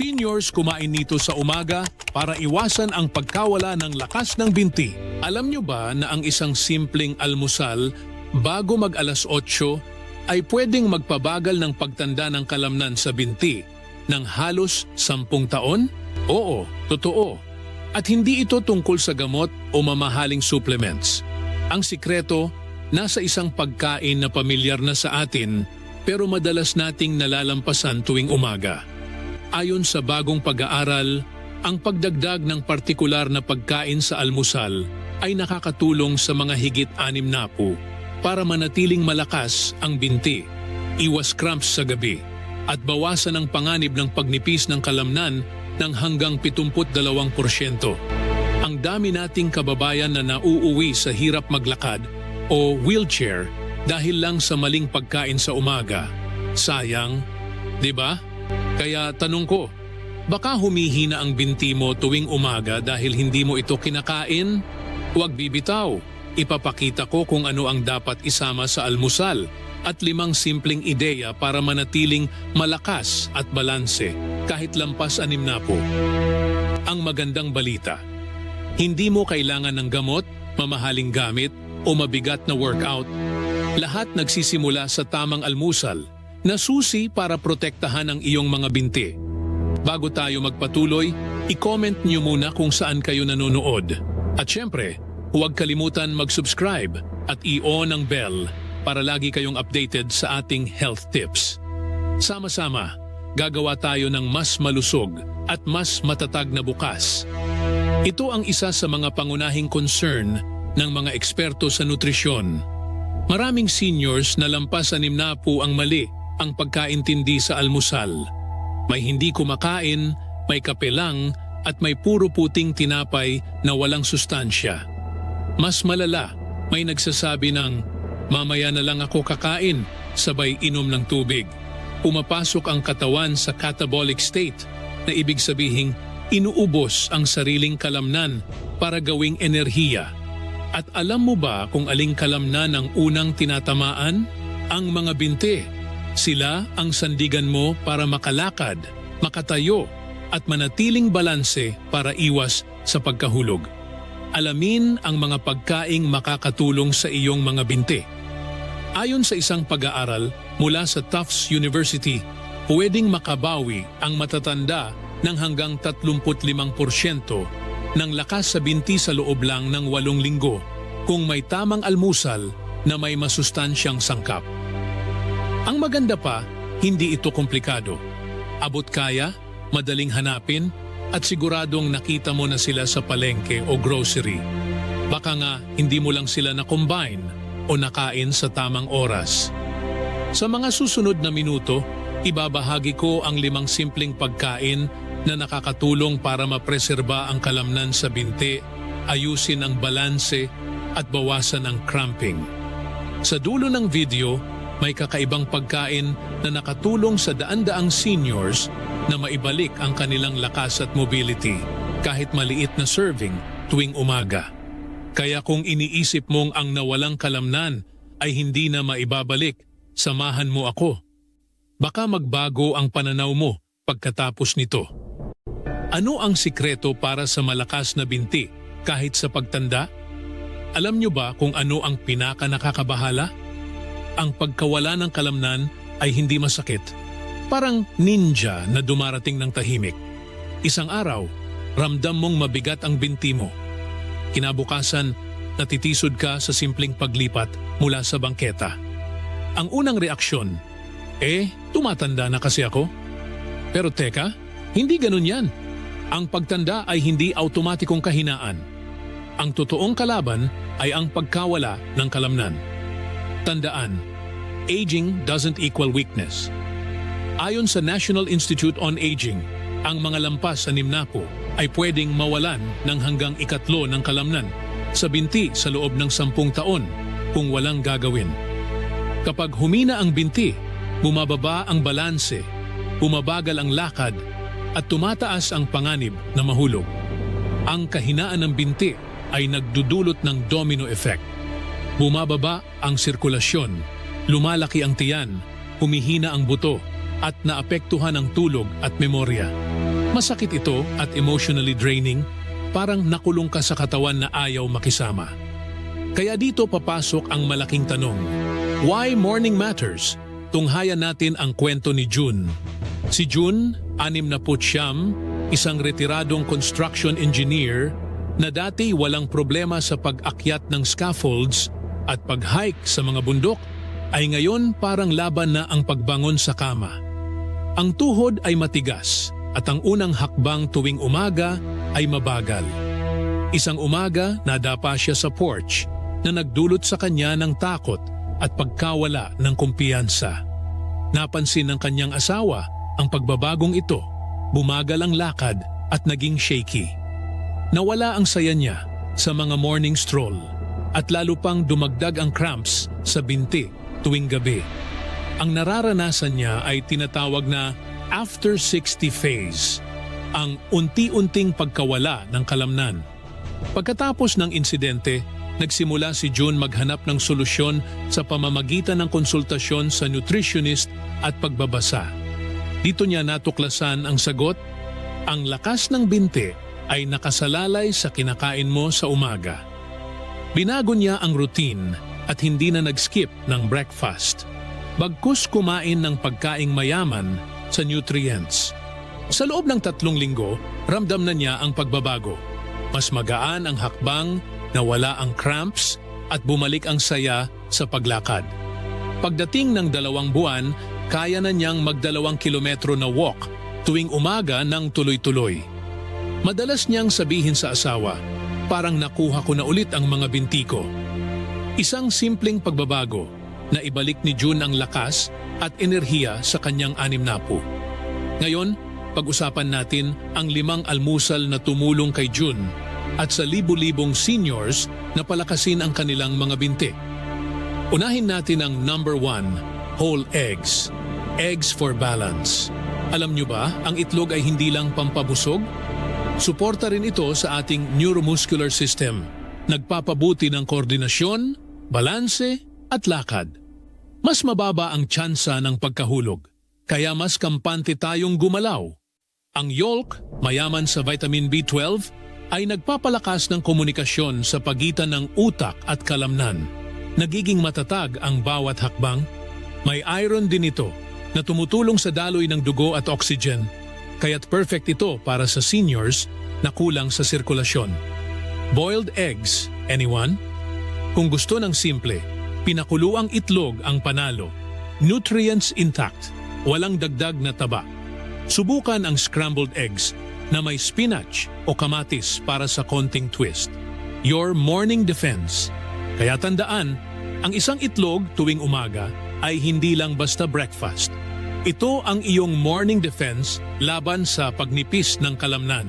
Seniors kumain nito sa umaga para iwasan ang pagkawala ng lakas ng binti. Alam nyo ba na ang isang simpleng almusal bago mag alas 8 ay pwedeng magpabagal ng pagtanda ng kalamnan sa binti ng halos 10 taon? Oo, totoo. At hindi ito tungkol sa gamot o mamahaling supplements. Ang sikreto, nasa isang pagkain na pamilyar na sa atin pero madalas nating nalalampasan tuwing umaga. Ayon sa bagong pag-aaral, ang pagdagdag ng partikular na pagkain sa almusal ay nakakatulong sa mga higit anim na po para manatiling malakas ang binti, iwas cramps sa gabi, at bawasan ang panganib ng pagnipis ng kalamnan ng hanggang 72%. Ang dami nating kababayan na nauuwi sa hirap maglakad o wheelchair dahil lang sa maling pagkain sa umaga. Sayang, di ba? Kaya tanong ko, baka humihina ang binti mo tuwing umaga dahil hindi mo ito kinakain? Huwag bibitaw. Ipapakita ko kung ano ang dapat isama sa almusal at limang simpleng ideya para manatiling malakas at balanse kahit lampas anim na po. Ang magandang balita, hindi mo kailangan ng gamot, mamahaling gamit o mabigat na workout. Lahat nagsisimula sa tamang almusal na susi para protektahan ang iyong mga binti. Bago tayo magpatuloy, i-comment niyo muna kung saan kayo nanonood. At syempre, huwag kalimutan mag-subscribe at i-on ang bell para lagi kayong updated sa ating health tips. Sama-sama, gagawa tayo ng mas malusog at mas matatag na bukas. Ito ang isa sa mga pangunahing concern ng mga eksperto sa nutrisyon. Maraming seniors na lampas anim na po ang mali ang pagkaintindi sa almusal. May hindi kumakain, may kape lang, at may puro puting tinapay na walang sustansya. Mas malala, may nagsasabi ng, mamaya na lang ako kakain, sabay inom ng tubig. Pumapasok ang katawan sa catabolic state na ibig sabihing inuubos ang sariling kalamnan para gawing enerhiya. At alam mo ba kung aling kalamnan ang unang tinatamaan? Ang mga binti. Sila ang sandigan mo para makalakad, makatayo, at manatiling balanse para iwas sa pagkahulog. Alamin ang mga pagkaing makakatulong sa iyong mga binti. Ayon sa isang pag-aaral mula sa Tufts University, pwedeng makabawi ang matatanda ng hanggang 35% ng lakas sa binti sa loob lang ng walong linggo kung may tamang almusal na may masustansyang sangkap. Ang maganda pa, hindi ito komplikado. Abot kaya, madaling hanapin, at siguradong nakita mo na sila sa palengke o grocery. Baka nga hindi mo lang sila na-combine o nakain sa tamang oras. Sa mga susunod na minuto, ibabahagi ko ang limang simpleng pagkain na nakakatulong para mapreserba ang kalamnan sa binti, ayusin ang balanse at bawasan ang cramping. Sa dulo ng video, may kakaibang pagkain na nakatulong sa daan-daang seniors na maibalik ang kanilang lakas at mobility kahit maliit na serving tuwing umaga. Kaya kung iniisip mong ang nawalang kalamnan ay hindi na maibabalik, samahan mo ako. Baka magbago ang pananaw mo pagkatapos nito. Ano ang sikreto para sa malakas na binti kahit sa pagtanda? Alam nyo ba kung ano ang pinaka nakakabahala? Ang pagkawala ng kalamnan ay hindi masakit. Parang ninja na dumarating ng tahimik. Isang araw, ramdam mong mabigat ang binti mo. Kinabukasan, natitisod ka sa simpleng paglipat mula sa bangketa. Ang unang reaksyon, eh, tumatanda na kasi ako. Pero teka, hindi ganun yan. Ang pagtanda ay hindi automatikong kahinaan. Ang totoong kalaban ay ang pagkawala ng kalamnan. Tandaan, aging doesn't equal weakness. Ayon sa National Institute on Aging, ang mga lampas sa nimnapo ay pwedeng mawalan ng hanggang ikatlo ng kalamnan sa binti sa loob ng sampung taon kung walang gagawin. Kapag humina ang binti, bumababa ang balanse, bumabagal ang lakad, at tumataas ang panganib na mahulog. Ang kahinaan ng binti ay nagdudulot ng domino effect. Bumababa ang sirkulasyon, lumalaki ang tiyan, humihina ang buto, at naapektuhan ang tulog at memorya. Masakit ito at emotionally draining, parang nakulong ka sa katawan na ayaw makisama. Kaya dito papasok ang malaking tanong, why morning matters? Tunghayan natin ang kwento ni June. Si June, anim na putsyam, isang retiradong construction engineer na dati walang problema sa pag-akyat ng scaffolds at pag-hike sa mga bundok ay ngayon parang laban na ang pagbangon sa kama. Ang tuhod ay matigas at ang unang hakbang tuwing umaga ay mabagal. Isang umaga nadapa siya sa porch na nagdulot sa kanya ng takot at pagkawala ng kumpiyansa. Napansin ng kanyang asawa ang pagbabagong ito, bumagal ang lakad at naging shaky. Nawala ang saya niya sa mga morning stroll at lalo pang dumagdag ang cramps sa binti tuwing gabi. Ang nararanasan niya ay tinatawag na after 60 phase, ang unti-unting pagkawala ng kalamnan. Pagkatapos ng insidente, nagsimula si June maghanap ng solusyon sa pamamagitan ng konsultasyon sa nutritionist at pagbabasa. Dito niya natuklasan ang sagot, ang lakas ng binti ay nakasalalay sa kinakain mo sa umaga. Binago niya ang routine at hindi na nag-skip ng breakfast. Bagkus kumain ng pagkaing mayaman sa nutrients. Sa loob ng tatlong linggo, ramdam na niya ang pagbabago. Mas magaan ang hakbang, nawala ang cramps, at bumalik ang saya sa paglakad. Pagdating ng dalawang buwan, kaya na niyang magdalawang kilometro na walk tuwing umaga ng tuloy-tuloy. Madalas niyang sabihin sa asawa, parang nakuha ko na ulit ang mga binti ko. Isang simpleng pagbabago na ibalik ni June ang lakas at enerhiya sa kanyang anim na apo. Ngayon, pag-usapan natin ang limang almusal na tumulong kay June at sa libu-libong seniors na palakasin ang kanilang mga binti. Unahin natin ang number one, whole eggs. Eggs for balance. Alam nyo ba, ang itlog ay hindi lang pampabusog? Suporta rin ito sa ating neuromuscular system. Nagpapabuti ng koordinasyon, balanse at lakad. Mas mababa ang tsansa ng pagkahulog, kaya mas kampante tayong gumalaw. Ang yolk, mayaman sa vitamin B12, ay nagpapalakas ng komunikasyon sa pagitan ng utak at kalamnan. Nagiging matatag ang bawat hakbang. May iron din ito na tumutulong sa daloy ng dugo at oxygen, kaya't perfect ito para sa seniors na kulang sa sirkulasyon. Boiled eggs, anyone? Kung gusto ng simple, pinakuluang itlog ang panalo. Nutrients intact, walang dagdag na taba. Subukan ang scrambled eggs na may spinach o kamatis para sa konting twist. Your morning defense. Kaya tandaan, ang isang itlog tuwing umaga ay hindi lang basta breakfast. Ito ang iyong morning defense laban sa pagnipis ng kalamnan.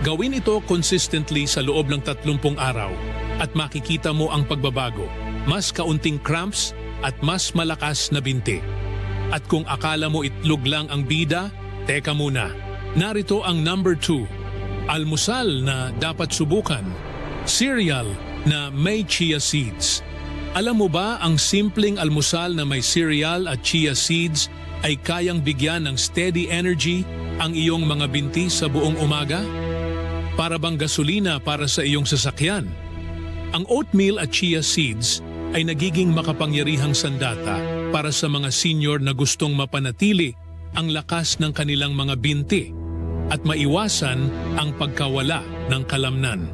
Gawin ito consistently sa loob ng 30 araw at makikita mo ang pagbabago. Mas kaunting cramps at mas malakas na binti. At kung akala mo itlog lang ang bida, teka muna. Narito ang number 2. Almusal na dapat subukan. Cereal na may chia seeds. Alam mo ba ang simpleng almusal na may cereal at chia seeds ay kayang bigyan ng steady energy ang iyong mga binti sa buong umaga? Para bang gasolina para sa iyong sasakyan? Ang oatmeal at chia seeds ay nagiging makapangyarihang sandata para sa mga senior na gustong mapanatili ang lakas ng kanilang mga binti at maiwasan ang pagkawala ng kalamnan.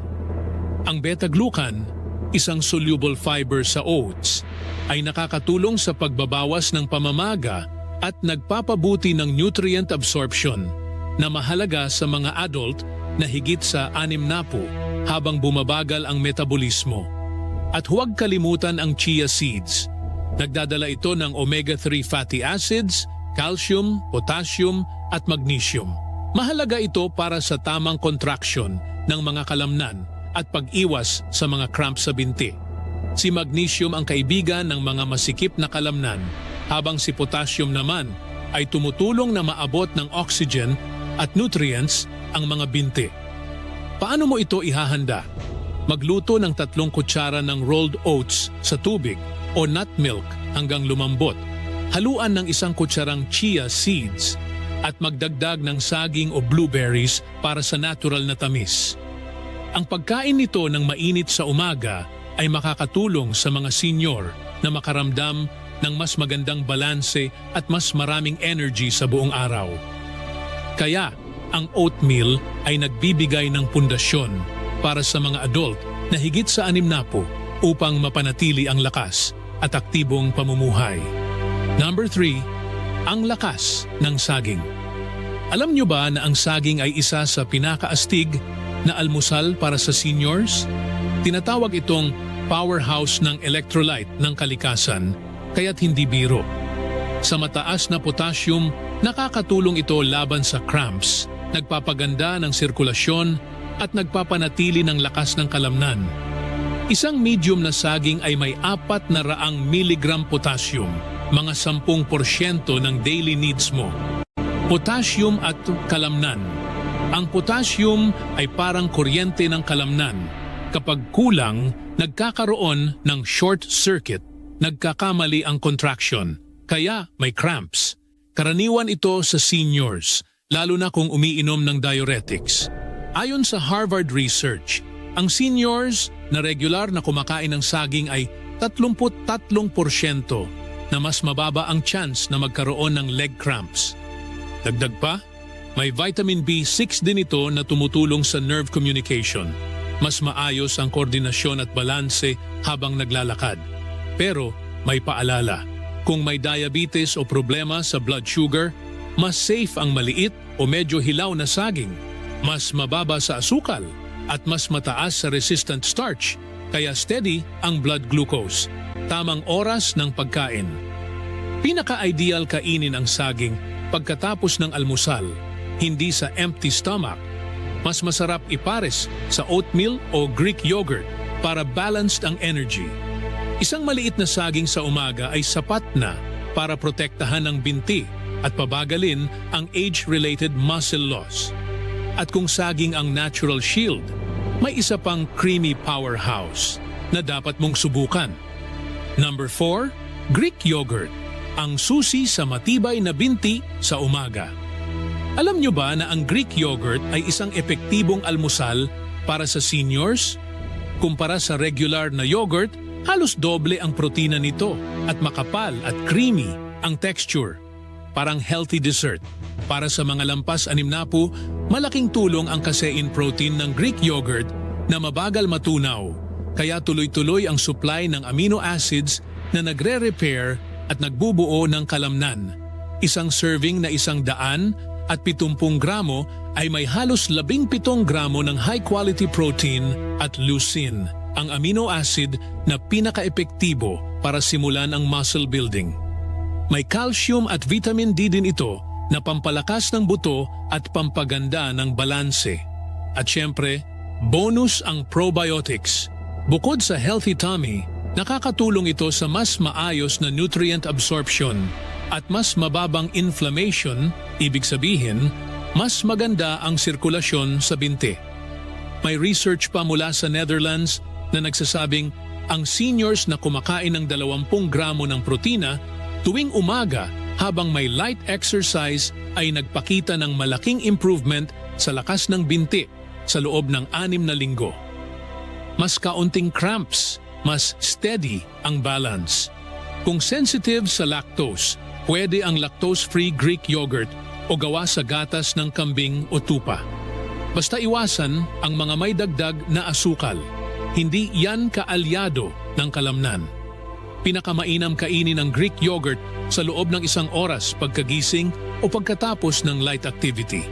Ang beta-glucan, isang soluble fiber sa oats, ay nakakatulong sa pagbabawas ng pamamaga at nagpapabuti ng nutrient absorption na mahalaga sa mga adult na higit sa anim na po habang bumabagal ang metabolismo. At huwag kalimutan ang chia seeds. Nagdadala ito ng omega-3 fatty acids, calcium, potassium at magnesium. Mahalaga ito para sa tamang contraction ng mga kalamnan at pag-iwas sa mga cramp sa binti. Si magnesium ang kaibigan ng mga masikip na kalamnan habang si potassium naman ay tumutulong na maabot ng oxygen at nutrients ang mga binti. Paano mo ito ihahanda? Magluto ng tatlong kutsara ng rolled oats sa tubig o nut milk hanggang lumambot. Haluan ng isang kutsarang chia seeds at magdagdag ng saging o blueberries para sa natural na tamis. Ang pagkain nito ng mainit sa umaga ay makakatulong sa mga senior na makaramdam ng mas magandang balanse at mas maraming energy sa buong araw. Kaya, ang oatmeal ay nagbibigay ng pundasyon para sa mga adult na higit sa anim na po upang mapanatili ang lakas at aktibong pamumuhay. Number 3, ang lakas ng saging. Alam nyo ba na ang saging ay isa sa pinakaastig na almusal para sa seniors? Tinatawag itong powerhouse ng electrolyte ng kalikasan kaya't hindi biro. Sa mataas na potassium, nakakatulong ito laban sa cramps, nagpapaganda ng sirkulasyon at nagpapanatili ng lakas ng kalamnan. Isang medium na saging ay may apat na raang miligram potassium, mga 10% ng daily needs mo. Potassium at kalamnan. Ang potassium ay parang kuryente ng kalamnan. Kapag kulang, nagkakaroon ng short circuit, nagkakamali ang contraction, kaya may cramps. Karaniwan ito sa seniors, lalo na kung umiinom ng diuretics. Ayon sa Harvard Research, ang seniors na regular na kumakain ng saging ay 33% na mas mababa ang chance na magkaroon ng leg cramps. Dagdag pa, may vitamin B6 din ito na tumutulong sa nerve communication. Mas maayos ang koordinasyon at balanse habang naglalakad. Pero may paalala, kung may diabetes o problema sa blood sugar, mas safe ang maliit o medyo hilaw na saging, mas mababa sa asukal at mas mataas sa resistant starch, kaya steady ang blood glucose. Tamang oras ng pagkain. Pinaka-ideal kainin ang saging pagkatapos ng almusal, hindi sa empty stomach. Mas masarap ipares sa oatmeal o Greek yogurt para balanced ang energy. Isang maliit na saging sa umaga ay sapat na para protektahan ang binti at pabagalin ang age-related muscle loss. At kung saging ang natural shield, may isa pang creamy powerhouse na dapat mong subukan. Number 4, Greek yogurt, ang susi sa matibay na binti sa umaga. Alam nyo ba na ang Greek yogurt ay isang epektibong almusal para sa seniors? Kumpara sa regular na yogurt, halos doble ang protina nito at makapal at creamy ang texture. Parang healthy dessert. Para sa mga lampas anim na po, malaking tulong ang casein protein ng Greek yogurt na mabagal matunaw. Kaya tuloy-tuloy ang supply ng amino acids na nagre-repair at nagbubuo ng kalamnan. Isang serving na isang daan at 70 gramo ay may halos 17 gramo ng high-quality protein at leucine, ang amino acid na pinaka-epektibo para simulan ang muscle building. May calcium at vitamin D din ito na pampalakas ng buto at pampaganda ng balanse. At syempre, bonus ang probiotics. Bukod sa healthy tummy, nakakatulong ito sa mas maayos na nutrient absorption at mas mababang inflammation, ibig sabihin, mas maganda ang sirkulasyon sa binti. May research pa mula sa Netherlands na nagsasabing ang seniors na kumakain ng 20 gramo ng protina tuwing umaga habang may light exercise ay nagpakita ng malaking improvement sa lakas ng binti sa loob ng anim na linggo. Mas kaunting cramps, mas steady ang balance. Kung sensitive sa lactose, pwede ang lactose-free Greek yogurt o gawa sa gatas ng kambing o tupa. Basta iwasan ang mga may dagdag na asukal. Hindi yan kaalyado ng kalamnan. Pinakamainam kainin ang Greek yogurt sa loob ng isang oras pagkagising o pagkatapos ng light activity.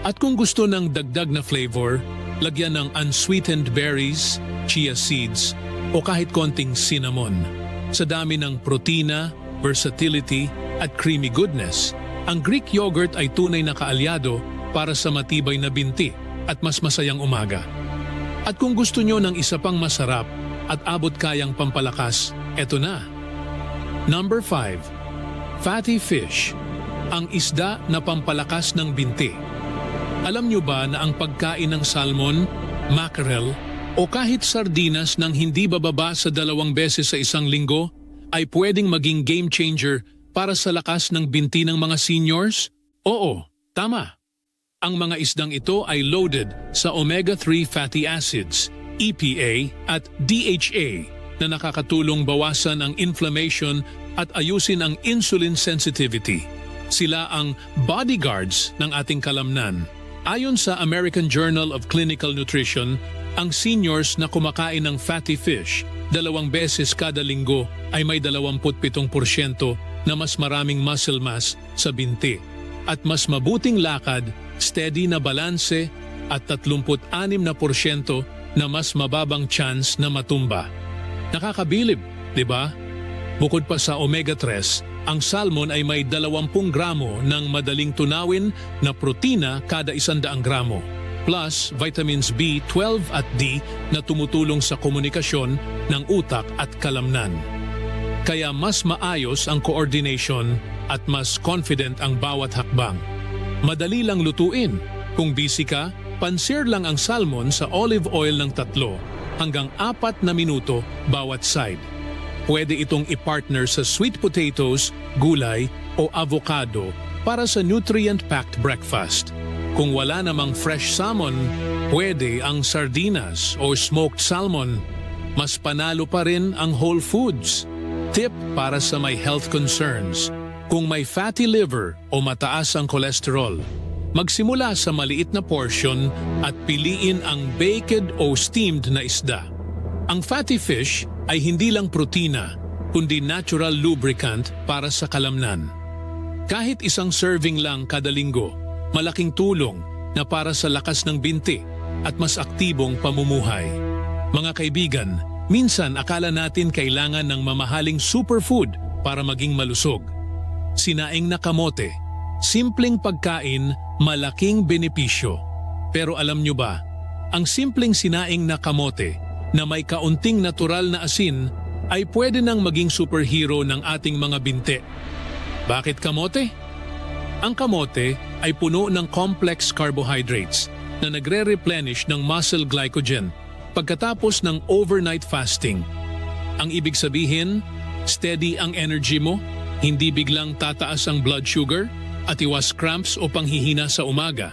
At kung gusto ng dagdag na flavor, lagyan ng unsweetened berries, chia seeds, o kahit konting cinnamon. Sa dami ng protina, versatility, at creamy goodness, ang Greek yogurt ay tunay na kaalyado para sa matibay na binti at mas masayang umaga. At kung gusto nyo ng isa pang masarap at abot kayang pampalakas, eto na. Number 5. Fatty fish, ang isda na pampalakas ng binti. Alam nyo ba na ang pagkain ng salmon, mackerel, o kahit sardinas nang hindi bababa sa dalawang beses sa isang linggo ay pwedeng maging game changer para sa lakas ng binti ng mga seniors? Oo, Tama. Ang mga isdang ito ay loaded sa omega-3 fatty acids, EPA at DHA na nakakatulong bawasan ang inflammation at ayusin ang insulin sensitivity. Sila ang bodyguards ng ating kalamnan. Ayon sa American Journal of Clinical Nutrition, ang seniors na kumakain ng fatty fish dalawang beses kada linggo ay may 27% na mas maraming muscle mass sa binti at mas mabuting lakad, steady na balanse at 36% na mas mababang chance na matumba. Nakakabilib, di ba? Bukod pa sa omega-3, ang salmon ay may 20 gramo ng madaling tunawin na protina kada 100 gramo, plus vitamins B, 12 at D na tumutulong sa komunikasyon ng utak at kalamnan. Kaya mas maayos ang coordination at mas confident ang bawat hakbang. Madali lang lutuin. Kung busy ka, pansir lang ang salmon sa olive oil ng tatlo hanggang apat na minuto bawat side. Pwede itong i-partner sa sweet potatoes, gulay o avocado para sa nutrient-packed breakfast. Kung wala namang fresh salmon, pwede ang sardinas o smoked salmon. Mas panalo pa rin ang whole foods. Tip para sa may health concerns. Kung may fatty liver o mataas ang cholesterol, magsimula sa maliit na portion at piliin ang baked o steamed na isda. Ang fatty fish ay hindi lang protina, kundi natural lubricant para sa kalamnan. Kahit isang serving lang kada linggo, malaking tulong na para sa lakas ng binti at mas aktibong pamumuhay. Mga kaibigan, minsan akala natin kailangan ng mamahaling superfood para maging malusog. Sinaing na kamote, simpleng pagkain, malaking benepisyo. Pero alam nyo ba, ang simpleng sinaing na kamote na may kaunting natural na asin ay pwede nang maging superhero ng ating mga binte. Bakit kamote? Ang kamote ay puno ng complex carbohydrates na nagre-replenish ng muscle glycogen pagkatapos ng overnight fasting. Ang ibig sabihin, steady ang energy mo, hindi biglang tataas ang blood sugar at iwas cramps o panghihina sa umaga.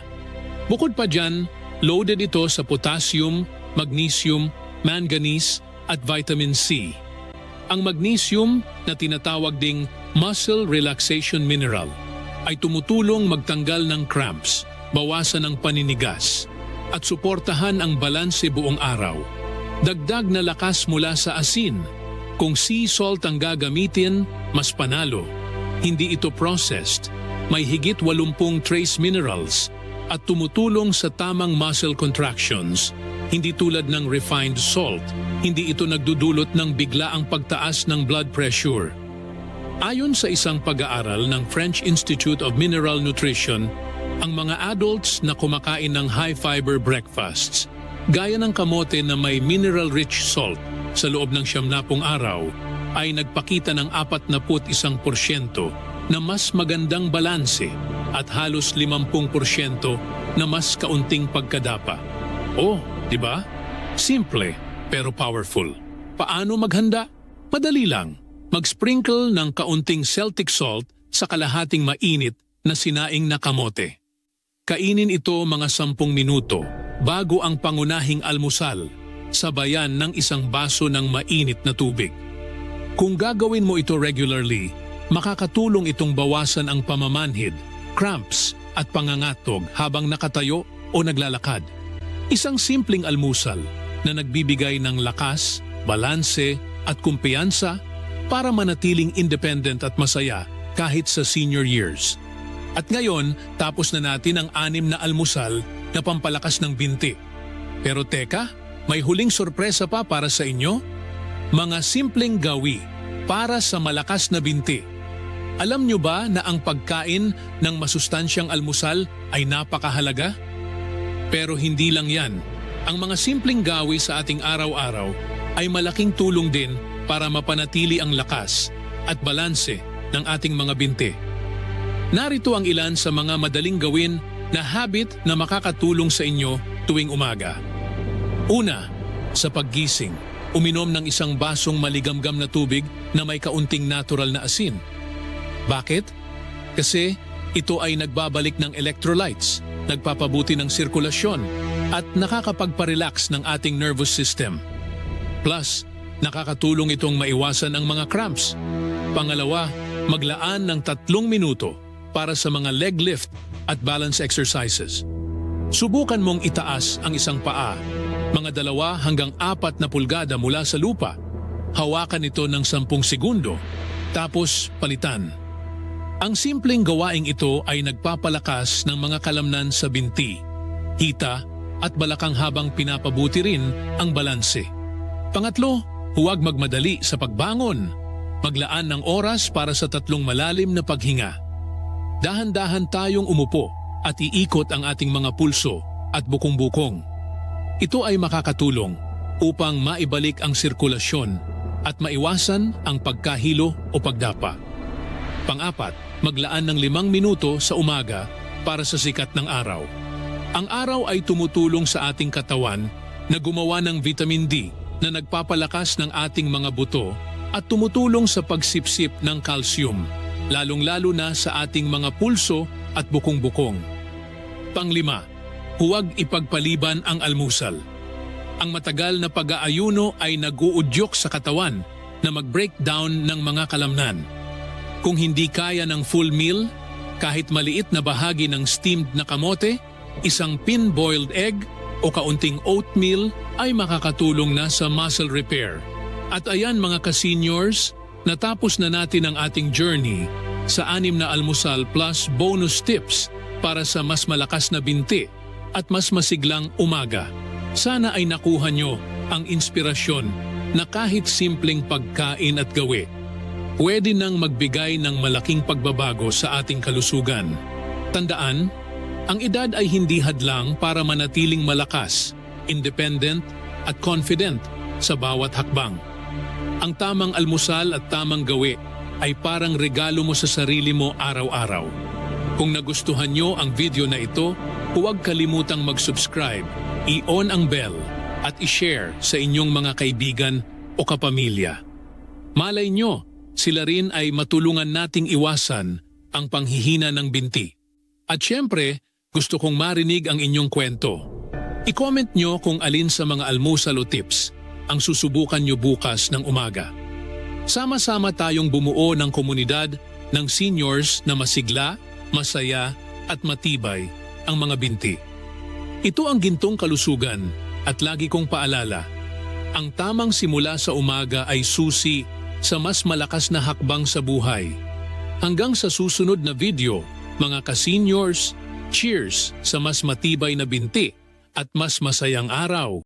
Bukod pa dyan, loaded ito sa potassium, magnesium, manganese at vitamin C. Ang magnesium na tinatawag ding muscle relaxation mineral ay tumutulong magtanggal ng cramps, bawasan ang paninigas, at suportahan ang balanse buong araw. Dagdag na lakas mula sa asin. Kung sea salt ang gagamitin, mas panalo. Hindi ito processed. May higit 80 trace minerals at tumutulong sa tamang muscle contractions. Hindi tulad ng refined salt, hindi ito nagdudulot ng bigla ang pagtaas ng blood pressure. Ayon sa isang pag-aaral ng French Institute of Mineral Nutrition, ang mga adults na kumakain ng high-fiber breakfasts, gaya ng kamote na may mineral-rich salt sa loob ng siyamnapong araw, ay nagpakita ng 41% na mas magandang balanse at halos 50% na mas kaunting pagkadapa. Oh, di ba? Simple pero powerful. Paano maghanda? Madali lang. Mag-sprinkle ng kaunting Celtic salt sa kalahating mainit na sinaing na kamote. Kainin ito mga sampung minuto bago ang pangunahing almusal, sabayan ng isang baso ng mainit na tubig. Kung gagawin mo ito regularly, makakatulong itong bawasan ang pamamanhid, cramps at pangangatog habang nakatayo o naglalakad. Isang simpleng almusal na nagbibigay ng lakas, balanse at kumpiyansa para manatiling independent at masaya kahit sa senior years. At ngayon, tapos na natin ang anim na almusal na pampalakas ng binti. Pero teka, may huling sorpresa pa para sa inyo? Mga simpleng gawi para sa malakas na binti. Alam nyo ba na ang pagkain ng masustansyang almusal ay napakahalaga? Pero hindi lang yan. Ang mga simpleng gawi sa ating araw-araw ay malaking tulong din para mapanatili ang lakas at balanse ng ating mga binti. Narito ang ilan sa mga madaling gawin na habit na makakatulong sa inyo tuwing umaga. Una, sa paggising, uminom ng isang basong maligamgam na tubig na may kaunting natural na asin. Bakit? Kasi Ito ay nagbabalik ng electrolytes, nagpapabuti ng sirkulasyon, at nakakapagparelax ng ating nervous system. Plus, nakakatulong itong maiwasan ang mga cramps. Pangalawa, maglaan ng tatlong minuto para sa mga leg lift at balance exercises. Subukan mong itaas ang isang paa, mga dalawa hanggang apat na pulgada mula sa lupa. Hawakan ito ng sampung segundo, tapos palitan. Ang simpleng gawaing ito ay nagpapalakas ng mga kalamnan sa binti, hita at balakang habang pinapabuti rin ang balanse. Pangatlo, huwag magmadali sa pagbangon. Maglaan ng oras para sa tatlong malalim na paghinga. Dahan-dahan tayong umupo at iikot ang ating mga pulso at bukong-bukong. Ito ay makakatulong upang maibalik ang sirkulasyon at maiwasan ang pagkahilo o pagdapa. Pang-apat, maglaan ng limang minuto sa umaga para sa sikat ng araw. Ang araw ay tumutulong sa ating katawan na gumawa ng vitamin D na nagpapalakas ng ating mga buto at tumutulong sa pagsipsip ng calcium, lalong-lalo na sa ating mga pulso at bukong-bukong. Panglima, huwag ipagpaliban ang almusal. Ang matagal na pag-aayuno ay naguudyok sa katawan na mag-breakdown ng mga kalamnan. Kung hindi kaya ng full meal, kahit maliit na bahagi ng steamed na kamote, isang pin-boiled egg o kaunting oatmeal ay makakatulong na sa muscle repair. At ayan mga ka-seniors, natapos na natin ang ating journey sa anim na almusal plus bonus tips para sa mas malakas na binti at mas masiglang umaga. Sana ay nakuha nyo ang inspirasyon na kahit simpleng pagkain at gawi, pwede nang magbigay ng malaking pagbabago sa ating kalusugan. Tandaan, ang edad ay hindi hadlang para manatiling malakas, independent at confident sa bawat hakbang. Ang tamang almusal at tamang gawi ay parang regalo mo sa sarili mo araw-araw. Kung nagustuhan nyo ang video na ito, huwag kalimutang mag-subscribe, i-on ang bell at i-share sa inyong mga kaibigan o kapamilya. Malay nyo, sila rin ay matulungan nating iwasan ang panghihina ng binti. At syempre, gusto kong marinig ang inyong kwento. I-comment nyo kung alin sa mga almusal o tips ang susubukan nyo bukas ng umaga. Sama-sama tayong bumuo ng komunidad ng seniors na masigla, masaya at matibay ang mga binti. Ito ang gintong kalusugan at lagi kong paalala, ang tamang simula sa umaga ay susi sa mas malakas na hakbang sa buhay. Hanggang sa susunod na video, mga ka-seniors, cheers sa mas matibay na binti at mas masayang araw.